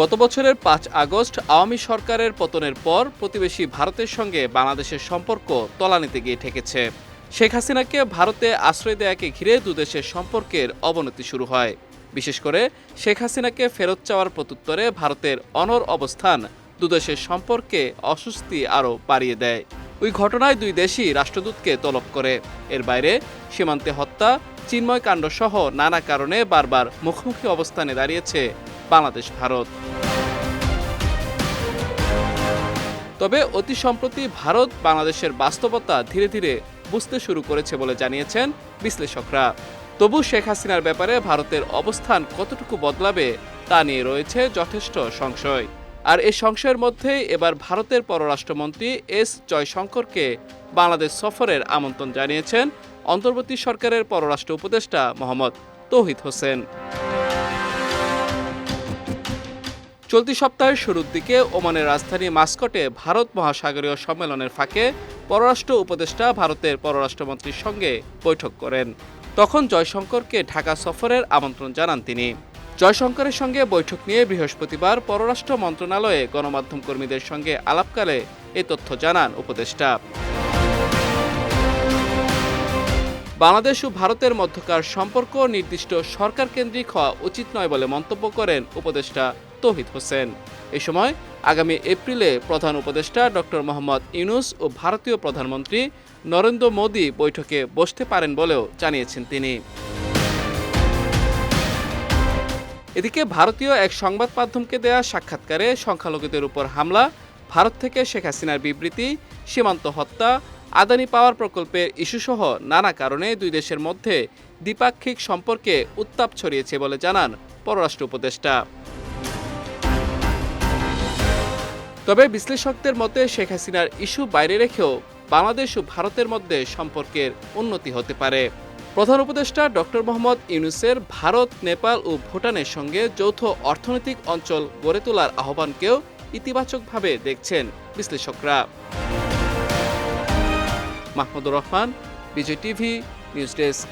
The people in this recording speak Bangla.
গত বছরের পাঁচ আগস্ট আওয়ামী সরকারের পতনের পর প্রতিবেশী ভারতের সঙ্গে বাংলাদেশের সম্পর্ক তলানিতে গিয়ে ঠেকেছে। শেখ হাসিনাকে ভারতে আশ্রয় দেয়াকে ঘিরে দুদেশের সম্পর্কের অবনতি শুরু হয়। বিশেষ করে শেখ হাসিনাকে ফেরত চাওয়ার প্রত্যুত্তরে ভারতের অনর অবস্থান দুদেশের সম্পর্কে অস্বস্তি আরও বাড়িয়ে দেয়। ওই ঘটনায় দুই দেশই রাষ্ট্রদূতকে তলব করে। এর বাইরে সীমান্তে হত্যা, চিন্ময় কাণ্ড সহ নানা কারণে বারবার মুখোমুখি অবস্থানে দাঁড়িয়েছে বাংলাদেশ, ভারত। তবে অতি সম্প্রতি ভারত বাংলাদেশের বাস্তবতা ধীরে ধীরে বুঝতে শুরু করেছে বলে জানিয়েছেন বিশ্লেষকরা। তবু শেখ হাসিনার ব্যাপারে ভারতের অবস্থান কতটুকু বদলাবে তা নিয়ে রয়েছে যথেষ্ট সংশয়। আর এই সংশয়ের মধ্যেই এবার ভারতের পররাষ্ট্রমন্ত্রী এস জয়শঙ্করকে বাংলাদেশ সফরের আমন্ত্রণ জানিয়েছেন অন্তর্বর্তী সরকারের পররাষ্ট্র উপদেষ্টা মোহাম্মদ তৌহিদ হোসেন। চলতি সপ্তাহের শুরুর দিকে ওমানের রাজধানী মাস্কটে ভারত মহাসাগরীয় সম্মেলনের ফাঁকে পররাষ্ট্র উপদেষ্টা ভারতের পররাষ্ট্রমন্ত্রীর সঙ্গে বৈঠক করেন। তখন জয়শঙ্করকে ঢাকা সফরের আমন্ত্রণ জানান তিনি। জয়শঙ্করের সঙ্গে বৈঠক নিয়ে বৃহস্পতিবার পররাষ্ট্র মন্ত্রণালয়ে গণমাধ্যম কর্মীদের সঙ্গে আলাপকালে এ তথ্য জানান উপদেষ্টা। বাংলাদেশ ও ভারতের মধ্যকার সম্পর্ক নির্দিষ্ট সরকার কেন্দ্রিক হওয়া উচিত নয় বলে মন্তব্য করেন উপদেষ্টা। তৌহিদ হোসেন। এ সময় আগামী এপ্রিলে প্রধান উপদেষ্টা ডক্টর মোহাম্মদ ইউনুস ও ভারতীয় প্রধানমন্ত্রী নরেন্দ্র মোদী বৈঠকে বসতে পারেন বলেও জানিয়েছেন তিনি। এদিকে ভারতীয় এক সংবাদ মাধ্যমকে দেয়া সাক্ষাৎকারে সংখ্যালঘুদের উপর হামলা, ভারত থেকে শেখ হাসিনার বিবৃতি, সীমান্ত হত্যা, আদানি পাওয়ার প্রকল্পের ইস্যুসহ নানা কারণে দুই দেশের মধ্যে দ্বিপাক্ষিক সম্পর্কে উত্তাপ ছড়িয়েছে বলে জানান পররাষ্ট্র উপদেষ্টা। তবে বিশ্লেষকদের মতে শেখ হাসিনার ইস্যু বাইরে রেখেও বাংলাদেশ ও ভারতের মধ্যে সম্পর্কের উন্নতি হতে পারে। প্রধান উপদেষ্টা ডক্টর মোহাম্মদ ইউনুসের ভারত, নেপাল ও ভুটানের সঙ্গে যৌথ অর্থনৈতিক অঞ্চল গড়ে তোলার আহ্বানকেও ইতিবাচকভাবে দেখছেন বিশ্লেষকরা। Mahmudur Rahman, Bijoy TV, news desk.